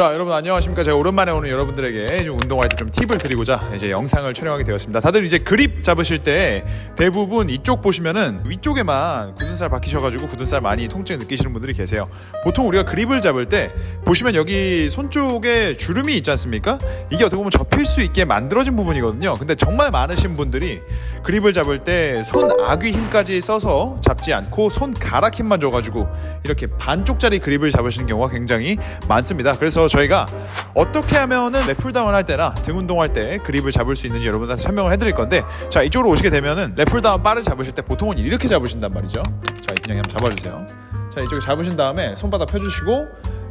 자 여러분 안녕하십니까? 제가 오랜만에 오늘 여러분들에게 좀 운동할 때 좀 팁을 드리고자 이제 영상을 촬영하게 되었습니다. 다들 이제 그립 잡으실 때 대부분 이쪽 보시면은 위쪽에만 굳은 살 박히셔가지고 굳은 살 많이 통증 느끼시는 분들이 계세요. 보통 우리가 그립을 잡을 때 보시면 여기 손 쪽에 주름이 있지 않습니까? 이게 어떻게 보면 접힐 수 있게 만들어진 부분이거든요. 근데 정말 많으신 분들이 그립을 잡을 때 손 아귀 힘까지 써서 잡지 않고 손 가락 힘만 줘가지고 이렇게 반쪽짜리 그립을 잡으시는 경우가 굉장히 많습니다. 그래서 저희가 어떻게 하면은 랩풀다운 할 때나 등 운동할 때 그립을 잡을 수 있는지 여러분한테 설명을 해드릴 건데 자 이쪽으로 오시게 되면은 랩풀다운 바를 잡으실 때 보통은 이렇게 잡으신단 말이죠. 자 이분양이 한번 잡아주세요. 자 이쪽에 잡으신 다음에 손바닥 펴주시고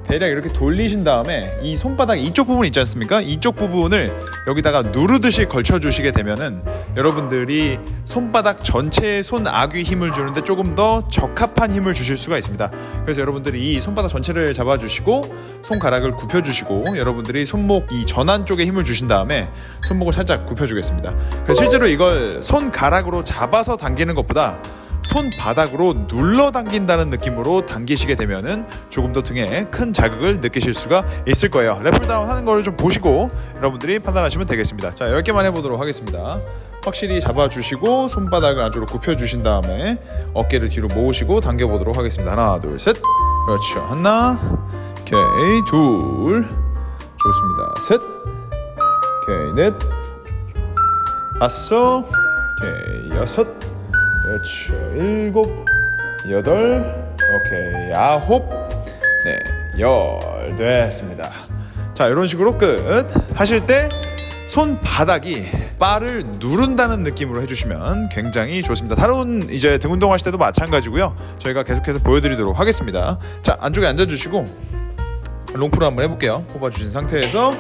대략 이렇게 돌리신 다음에 이 손바닥 이쪽 부분 있지 않습니까? 이쪽 부분을 여기다가 누르듯이 걸쳐 주시게 되면은 여러분들이 손바닥 전체에 손 아귀 힘을 주는데 조금 더 적합한 힘을 주실 수가 있습니다. 그래서 여러분들이 이 손바닥 전체를 잡아 주시고 손가락을 굽혀 주시고 여러분들이 손목 이 전환 쪽에 힘을 주신 다음에 손목을 살짝 굽혀 주겠습니다. 그래서 실제로 이걸 손가락으로 잡아서 당기는 것보다 손바닥으로 눌러 당긴다는 느낌으로 당기시게 되면은 조금 더 등에 큰 자극을 느끼실 수가 있을 거예요. 랩풀다운 하는 거를 좀 보시고 여러분들이 판단하시면 되겠습니다. 자, 10개만 해보도록 하겠습니다. 확실히 잡아주시고 손바닥을 안쪽으로 굽혀주신 다음에 어깨를 뒤로 모으시고 당겨보도록 하겠습니다. 하나, 둘, 셋. 그렇죠. 하나, 오케이, 둘. 좋습니다. 셋. 오케이, 넷. 다섯. 오케이, 여섯. 그렇죠. 일곱, 여덟, 오케이, 아홉, 네, 열 됐습니다. 자, 이런 식으로 끝. 하실 때 손바닥이 바를 누른다는 느낌으로 해주시면 굉장히 좋습니다. 다른 이제 등 운동 하실 때도 마찬가지고요. 저희가 계속해서 보여드리도록 하겠습니다. 자, 안쪽에 앉아주시고 롱풀 한번 해볼게요. 뽑아주신 상태에서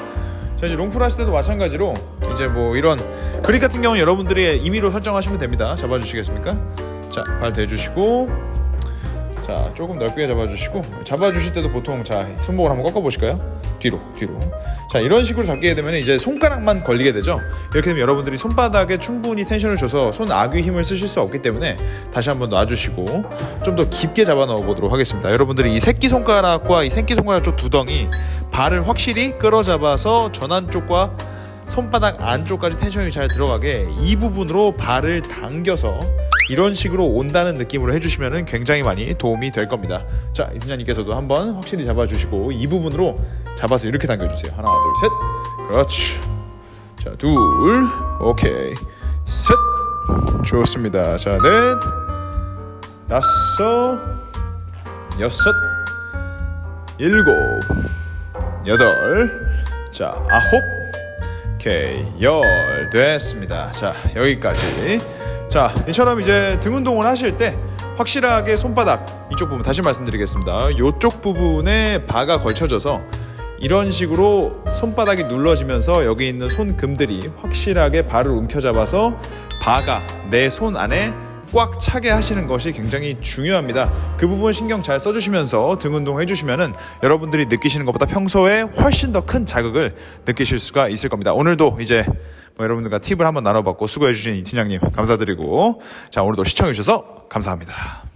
자 이제 롱풀 하실 때도 마찬가지로 이제 뭐 이런 그립 같은 경우는 여러분들이 임의로 설정하시면 됩니다. 잡아주시겠습니까? 자, 발 대주시고 자 조금 넓게 잡아주시고 잡아주실 때도 보통 자 손목을 한번 꺾어보실까요? 뒤로 뒤로 자 이런 식으로 잡게 되면 이제 손가락만 걸리게 되죠 이렇게 되면 여러분들이 손바닥에 충분히 텐션을 줘서 손 아귀 힘을 쓰실 수 없기 때문에 다시 한번 놔주시고 좀 더 깊게 잡아 넣어 보도록 하겠습니다 여러분들이 이 새끼 손가락과 이 새끼 손가락 쪽 두덩이 발을 확실히 끌어잡아서 전환 쪽과 손바닥 안쪽까지 텐션이 잘 들어가게 이 부분으로 발을 당겨서 이런 식으로 온다는 느낌으로 해주시면 굉장히 많이 도움이 될 겁니다. 자, 이순자님께서도 한번 확실히 잡아주시고 이 부분으로 잡아서 이렇게 당겨주세요. 하나, 둘, 셋. 그렇죠. 자, 둘, 오케이, 셋. 좋습니다. 자, 넷, 다섯, 여섯, 일곱, 여덟, 자, 아홉. 오케이 열 됐습니다. 자 여기까지. 자 이처럼 이제 등 운동을 하실 때 확실하게 손바닥 이쪽 부분 다시 말씀드리겠습니다. 이쪽 부분에 바가 걸쳐져서 이런 식으로 손바닥이 눌러지면서 여기 있는 손금들이 확실하게 발을 움켜잡아서 바가 내 손 안에 꽉 차게 하시는 것이 굉장히 중요합니다. 그 부분 신경 잘 써주시면서 등 운동 해주시면은 여러분들이 느끼시는 것보다 평소에 훨씬 더 큰 자극을 느끼실 수가 있을 겁니다. 오늘도 이제 뭐 여러분들과 팁을 한번 나눠봤고 수고해주신 이 팀장님 감사드리고 자 오늘도 시청해주셔서 감사합니다.